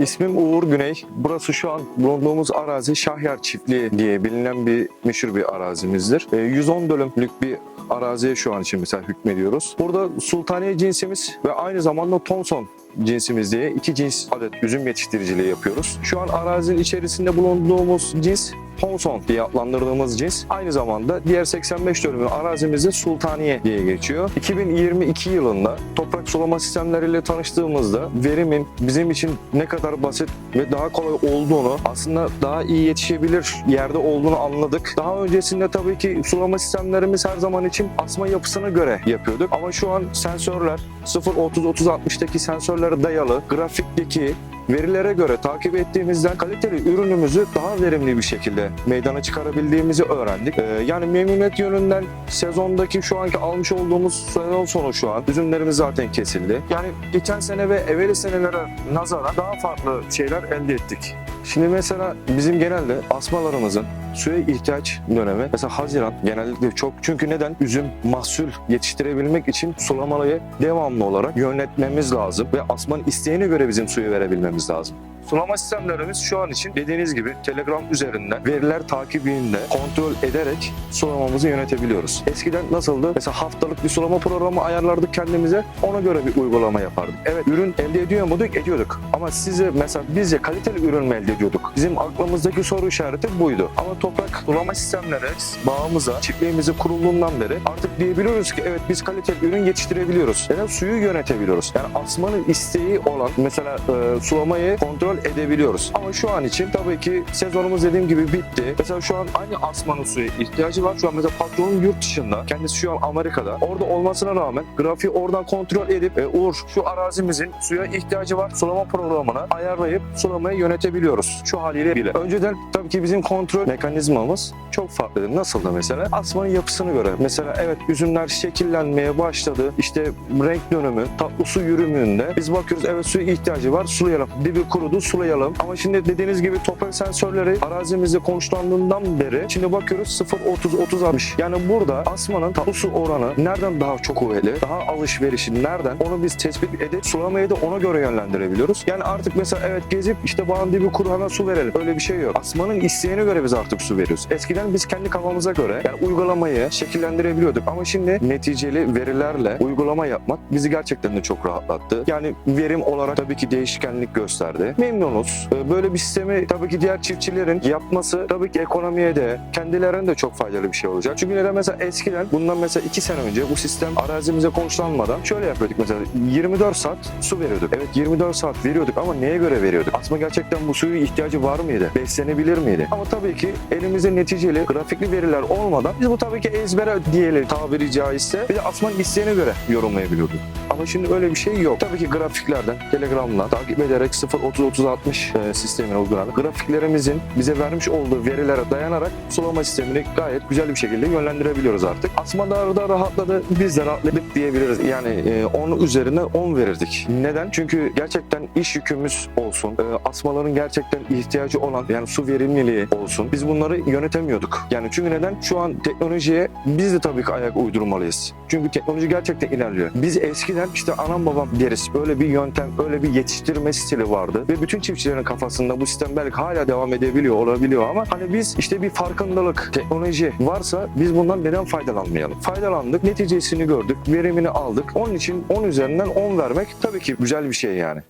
İsmim Uğur Güney. Burası şu an bulunduğumuz arazi Şahyar Çiftliği diye bilinen bir meşhur bir arazimizdir. Ee, 110 dönümlük bir araziye şu an için mesela hükmediyoruz. Burada Sultaniye cinsimiz ve aynı zamanda Thomson cinsimiz diye iki cins adet üzüm yetiştiriciliği yapıyoruz. Şu an arazinin içerisinde bulunduğumuz cins Thomson diye adlandırdığımız cins. Aynı zamanda diğer 85 dönümü arazimizde Sultaniye diye geçiyor. 2022 yılında toprak sulama sistemleriyle tanıştığımızda verimin bizim için ne kadar basit ve daha kolay olduğunu aslında daha iyi yetişebilir yerde olduğunu anladık. Daha öncesinde tabii ki sulama sistemlerimiz her zaman için asma yapısına göre yapıyorduk. Ama şu an sensörler 0-30-30-60'daki sensörlere dayalı grafikteki verilere göre takip ettiğimizden kaliteli ürünümüzü daha verimli bir şekilde meydana çıkarabildiğimizi öğrendik. Ee, yani memnuniyet yönünden sezondaki şu anki almış olduğumuz sezon sonu şu an üzümlerimiz zaten kesildi. Yani geçen sene ve evveli senelere nazaran daha farklı şeyler elde ettik. Şimdi mesela bizim genelde asmalarımızın suya ihtiyaç dönemi mesela Haziran genellikle çok çünkü neden üzüm mahsul yetiştirebilmek için sulamayı devamlı olarak yönetmemiz lazım ve asmanın isteğine göre bizim suyu verebilmemiz lazım. Sulama sistemlerimiz şu an için dediğiniz gibi Telegram üzerinden veriler takibinde kontrol ederek sulamamızı yönetebiliyoruz. Eskiden nasıldı? Mesela haftalık bir sulama programı ayarlardık kendimize ona göre bir uygulama yapardık. Evet ürün elde ediyor muyduk? Ediyorduk. Ama size mesela bizce kaliteli ürün mü elde ediyorduk? Bizim aklımızdaki soru işareti buydu. Ama toprak sulama sistemleri bağımıza, çiftliğimizi kurulduğundan beri artık diyebiliyoruz ki evet biz kaliteli ürün yetiştirebiliyoruz. Neden? Suyu yönetebiliyoruz. Yani asmanın isteği olan mesela e, sulamayı kontrol edebiliyoruz. Ama şu an için tabii ki sezonumuz dediğim gibi bitti. Mesela şu an aynı asmanın suya ihtiyacı var. Şu an mesela patronun yurt dışında. Kendisi şu an Amerika'da. Orada olmasına rağmen grafiği oradan kontrol edip e, Uğur şu arazimizin suya ihtiyacı var. Sulama programını ayarlayıp sulamayı yönetebiliyoruz. Şu haliyle bile. Önceden tabii ki bizim kontrol mekanizmamız çok farklıydı. Nasıldı mesela? Asmanın yapısını göre. Mesela evet üzümler şekillenmeye başladı. İşte renk dönümü, tatlı su yürümünde biz bakıyoruz evet suya ihtiyacı var. Sulayalım. Dibi kurudu sulayalım. Ama şimdi dediğiniz gibi toprak sensörleri arazimizde konuşlandığından beri şimdi bakıyoruz 0-30-30-60. Yani burada asmanın tatlı su oranı nereden daha çok kuvvetli, daha alışverişi nereden onu biz tespit edip sulamayı da ona göre yönlendirebiliyoruz. Yani artık mesela evet gezip işte bağın dibi kuru hemen su verelim. Öyle bir şey yok. Asmanın isteğine göre biz artık su veriyoruz. Eskiden biz kendi kafamıza göre yani uygulamayı şekillendirebiliyorduk. Ama şimdi neticeli verilerle uygulama yapmak bizi gerçekten de çok rahatlattı. Yani verim olarak tabii ki değişkenlik gösterdi. Memnunuz. Ee, Böyle bir sistemi tabii ki diğer çiftçilerin yapması tabii ki ekonomiye de kendilerine de çok faydalı bir şey olacak. Çünkü neden mesela eskiden bundan mesela 2 sene önce bu sistem arazimize konuşlanmadan şöyle yapıyorduk mesela 24 saat su veriyorduk. Evet 24 saat veriyorduk ama neye göre veriyorduk? Aslında gerçekten bu suyu ihtiyacı var mıydı? Beslenebilir miydi? Ama tabii ki elimizde neticeli grafikli veriler olmadan biz bu tabii ki ezbere diyelim tabiri caizse bir de asman isteğine göre yorumlayabiliyorduk. Ama şimdi öyle bir şey yok. Tabii ki grafiklerden, Telegram'dan takip ederek 0-30-30-60 e, sistemine uygulanan grafiklerimizin bize vermiş olduğu verilere dayanarak sulama sistemini gayet güzel bir şekilde yönlendirebiliyoruz artık. Asmalar da rahatladı, biz de rahatladık diyebiliriz. Yani e, 10 üzerinden 10 verirdik. Neden? Çünkü gerçekten iş yükümüz olsun, e, asmaların gerçekten ihtiyacı olan yani su verimliliği olsun. Biz bunları yönetemiyorduk. Yani çünkü neden? Şu an teknolojiye biz de tabii ki ayak uydurmalıyız. Çünkü teknoloji gerçekten ilerliyor. Biz eskiden işte anam babam deriz. Öyle bir yöntem, öyle bir yetiştirme stili vardı. Ve bütün çiftçilerin kafasında bu sistem belki hala devam edebiliyor, olabiliyor ama hani biz işte bir farkındalık, teknoloji varsa biz bundan neden faydalanmayalım? Faydalandık, neticesini gördük, verimini aldık. Onun için 10 üzerinden 10 vermek tabii ki güzel bir şey yani.